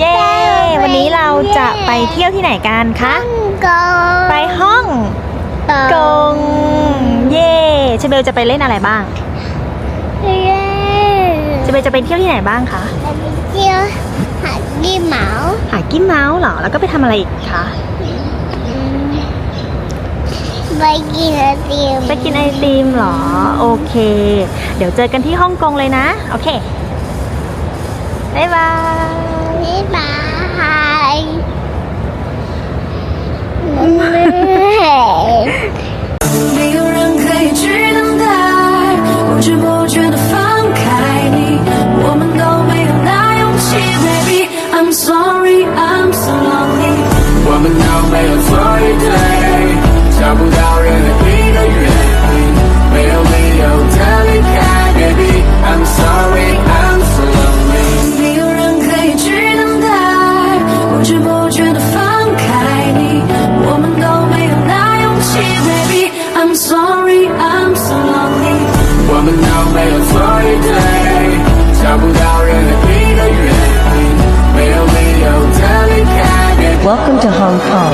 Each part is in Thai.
เย้ วันนี้เราจะไปเที่ยวที่ไหนกันคะกงไปห้องกง เย่เชเบลจะไปเล่นอะไรบ้างเย้เชเบลจะไปเที่ยวที่ไหนบ้างคะ ไปเที่ยวหาดดีเหมาหากิ้มเมาส์เหรอ แล้วก็ไปทำอะไรอีกคะอืมไปกินไอติม ไปกินไอติมเหรอ โอเค เดี๋ยวเจอกันที่ฮ่องกงเลยนะ โอเค บ๊ายบายบ๊ายบาย 没有人可以去等待，不知不觉的放开你，我们都没有那勇气，baby。I'm sorry, I'm so lonely。我们都没有错与对，找不到任何一个原因，没有理由的离开，baby。I'm sorry, 我们都没有错与对，找不到任何一个原因，没有理由的离开，baby。 Welcome to Hong Kong.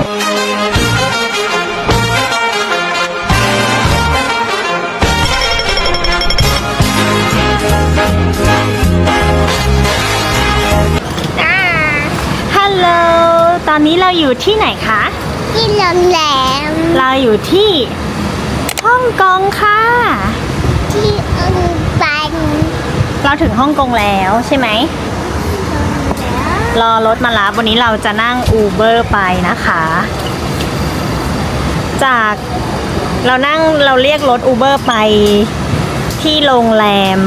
ฮัลโหล ตอนนี้เราอยู่ที่ไหนคะ ที่โรงแรม เราอยู่ที่ฮ่องกงค่ะ ที่อังปันเราถึงฮ่องกงแล้วใช่ไหม รอรถมารับวันนี้เราจะนั่งอูเบอร์ไปนะคะ จากเรานั่งเราเรียกรถอูเบอร์ไปที่โรงแรม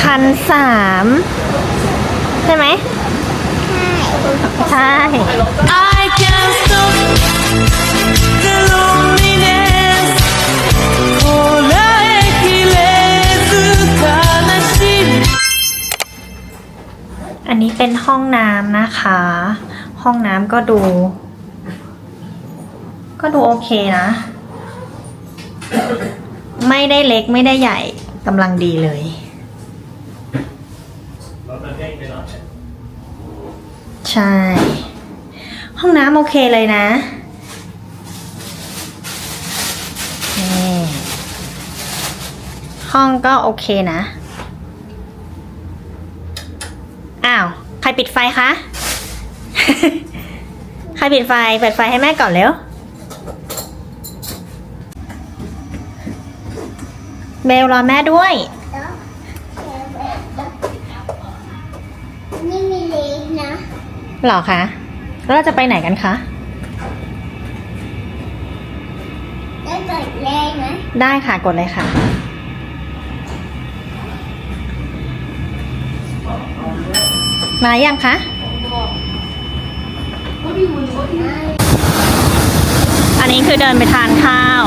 พันสามใช่ไหมใช่ I can't stop อันนี้เป็นห้องน้ำนะคะ ห้องน้ำก็ดู ก็ดูโอเคนะ ไม่ได้เล็กไม่ได้ใหญ่กำลังดีเลยใช่ ห้องน้ำโอเคเลยนะห้องก็โอเคนะ อ้าว ใครปิดไฟคะ ใครปิดไฟ เปิดไฟให้แม่ก่อนเร็ว เบลรอแม่ด้วย นี่มีเล็กนะหรอคะแล้วเราจะไปไหนกันคะแล้วเกิดเล็กนะได้ค่ะ กดเลยค่ะ มายังคะอันนี้คือเดินไปทานข้าว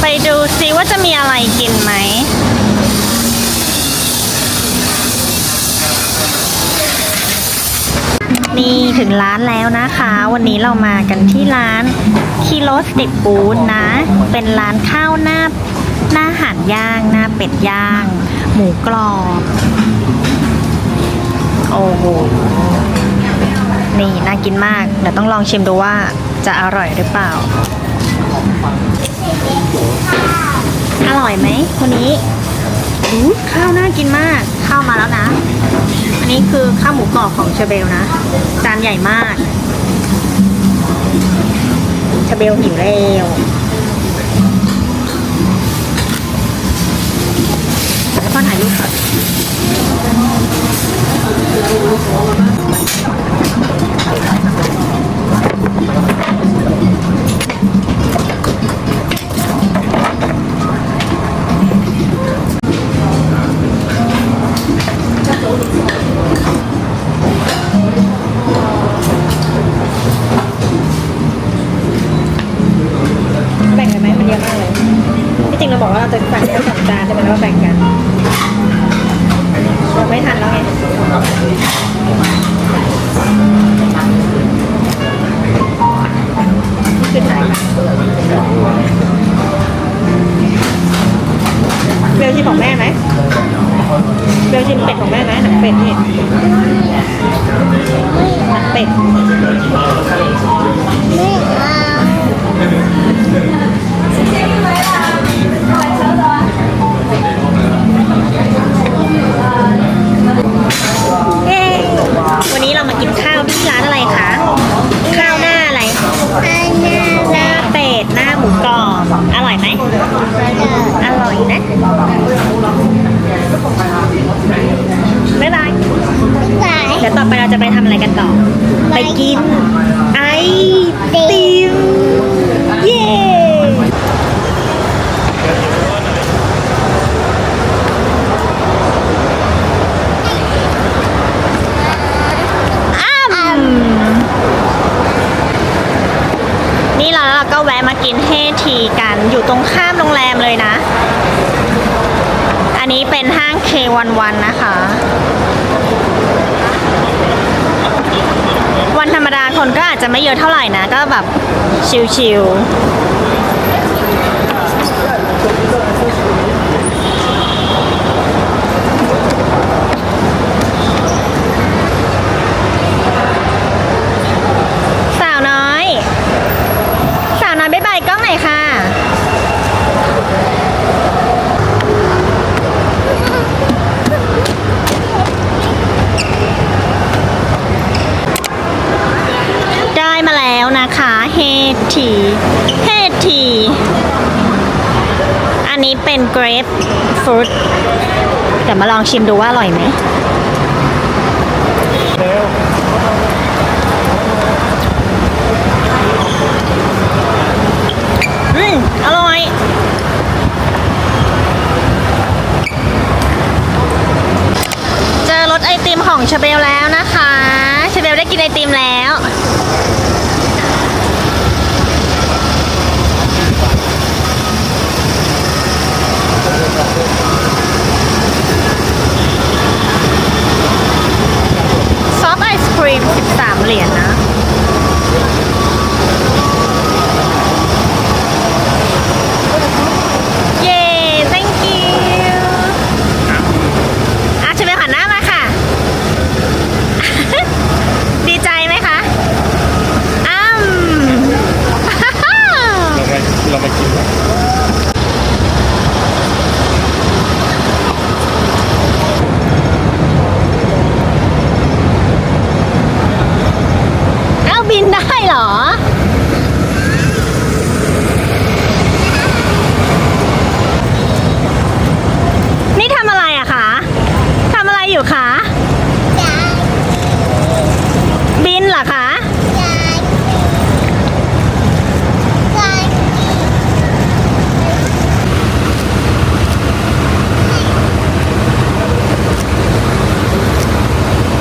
ไปดูซิว่าจะมีอะไรกินไหม นี่ถึงร้านแล้วนะคะ วันนี้เรามากันที่ร้านคิโรสติปูดนะ เป็นร้านข้าวหน้าหน้าห่านย่าง หน้าเป็ดย่าง หมูกรอบ โอ้โห นี่น่ากินมาก เดี๋ยวต้องลองชิมดูว่าจะอร่อยหรือเปล่า อร่อยไหมคนนี้ ข้าวน่ากินมาก ข้าวมาแล้วนะ อันนี้คือข้าวหมูกรอบของเชเบลนะ จานใหญ่มากเชเบลหิวแล้วแล้วก็ถ่ายรูปก่อน ริงเราบอกว่าเราจะแบ่งแค่สองจานใช่ไหมว่าแบ่งกันเราไม่ทันแล้วไงนี่คือถ่าคะเบลชิมของแม่ไหมเบลชิมเป็ดของแม่ไหมหนังเป็ดนี่หนังเป็ดไม่เอา กินเฮทีกันอยู่ตรงข้ามโรงแรมเลยนะ อันนี้เป็นห้าง K11 นะคะ วันธรรมดาคนก็อาจจะไม่เยอะเท่าไหร่นะ ก็แบบชิลๆ สาวน้อย สาวน้อยบ๊ายบายกล้องหน่อยค่ะ ได้มาแล้ว นะคะเฮทีเฮทีอันนี้เป็นเกรปฟรุตเดี๋ยวมาลองชิมดูว่าอร่อยไหมอืมอร่อยเจอรถไอติมของชาเบลแล้วนะคะชาเบลได้กินไอติมแล้ว ซอฟต์ไอศครีม 13 เหรียญนะ เย้ thank you อะชาเบลหันหน้ามาค่ะ ดีใจไหมคะ อ้ำ เราไปเราไปกิน เอ้าบินได้ เหรอ นี่ทำอะไรอะคะทำอะไรอยู่คะ บินเหรอคะ ใช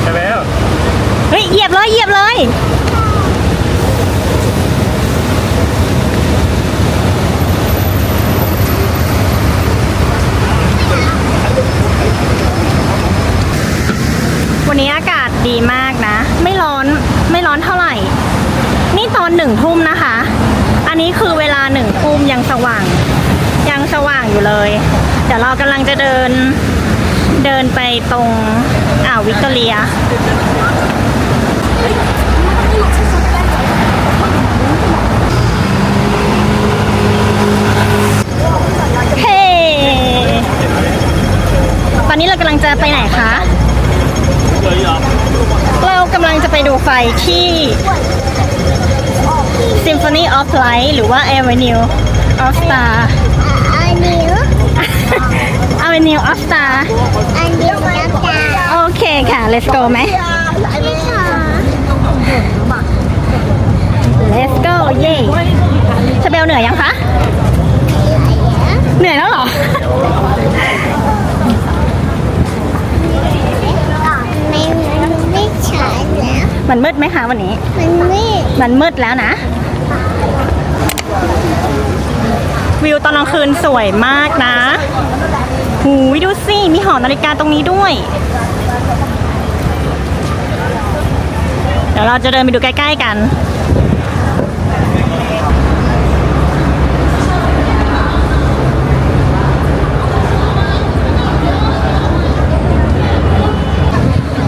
่แล้ว เฮ้ย เหยียบเลย เหยียบเลย วันนี้อากาศดีมากนะ ไม่ร้อน ไม่ร้อนเท่าไหร่ นี่ตอนหนึ่งทุ่มนะคะ อันนี้คือเวลาหนึ่งทุ่มยังสว่าง ยังสว่างอยู่เลย เดี๋ยวเรากำลังจะเดินเดินไปตรงอ่าววิกตอเรียเฮ้ ตอนนี้เรากำลังจะไปไหนคะ เรากำลังจะไปดูไฟที่ Symphony of Light หรือว่า Avenue of Star อันนี้ Avenue of Star อันนี้น้ำตาโอเคค่ะ let's go ไหม let's go เย่ คะวันนี้ มันไม่มันมืดแล้วนะ วิวตอนกลางคืนสวยมากนะหูยดูสิ มีหอนาฬิกาตรงนี้ด้วย เดี๋ยวเราจะเดินไปดูใกล้ ๆ กัน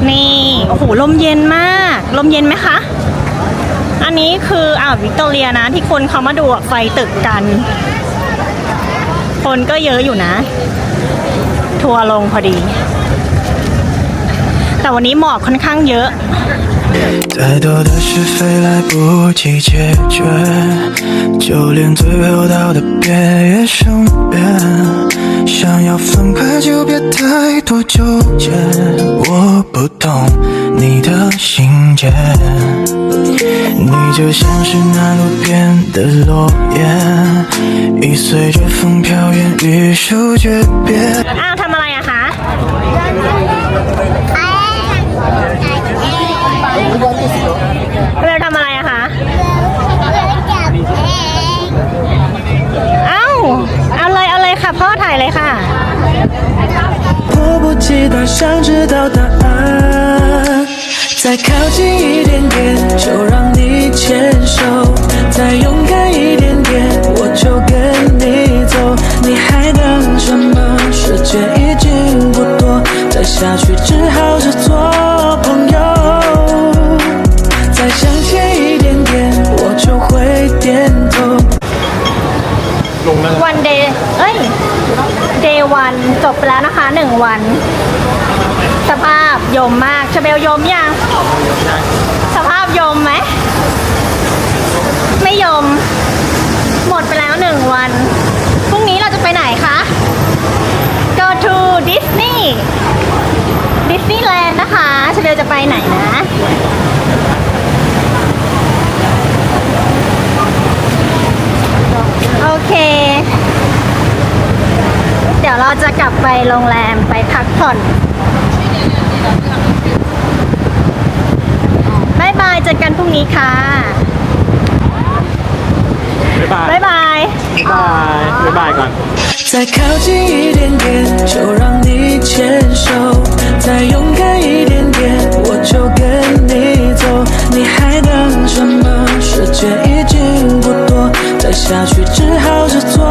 นี่ โอ้โหลมเย็นมาก ลมเย็นไหมคะ อันนี้คืออ่าววิกตอเรียนะ ที่คนเขามาดูไฟตึกกัน คนก็เยอะอยู่นะ ทัวร์ลงพอดี แต่วันนี้หมอกค่อนข้างเยอะ 太多的是非来不及解决就连最后道的别也生变想要分开就别太多纠结。我不懂你的心结。你就像是那路边的落叶已随着风飘远与树诀别啊他们了呀哈。เราทำอะไรอะคะ เอ้า เอาเลยเอาเลยค่ะ พ่อถ่ายเลยค่ะ 迫不及待想知道答案，再靠近一点点，就让你牵手，再勇敢一点点，我就跟你走。你还等什么？时间已经不多，再下去只好 วันจบไปแล้วนะคะหนึ่งวัน สภาพยมมากชาเบลยมยังสภาพยมไหมไม่ยม หมดไปแล้วหนึ่งวันพรุ่งนี้เราจะไปไหนคะ go to Disney Disneyland นะคะชาเบลจะไปไหนนะ โอเค เดี๋ยวเราจะกลับไปโรงแรมไปพักผ่อนบายบายเจอกันพรุ่งนี้ค่ะ บ๊ายบาย บ๊ายบาย บ๊ายบายบ๊ายบายก่อน 再靠近一点点，就让你牵手；再勇敢一点点，我就跟你走。你还等什么？时间已经不多，再下去只好是做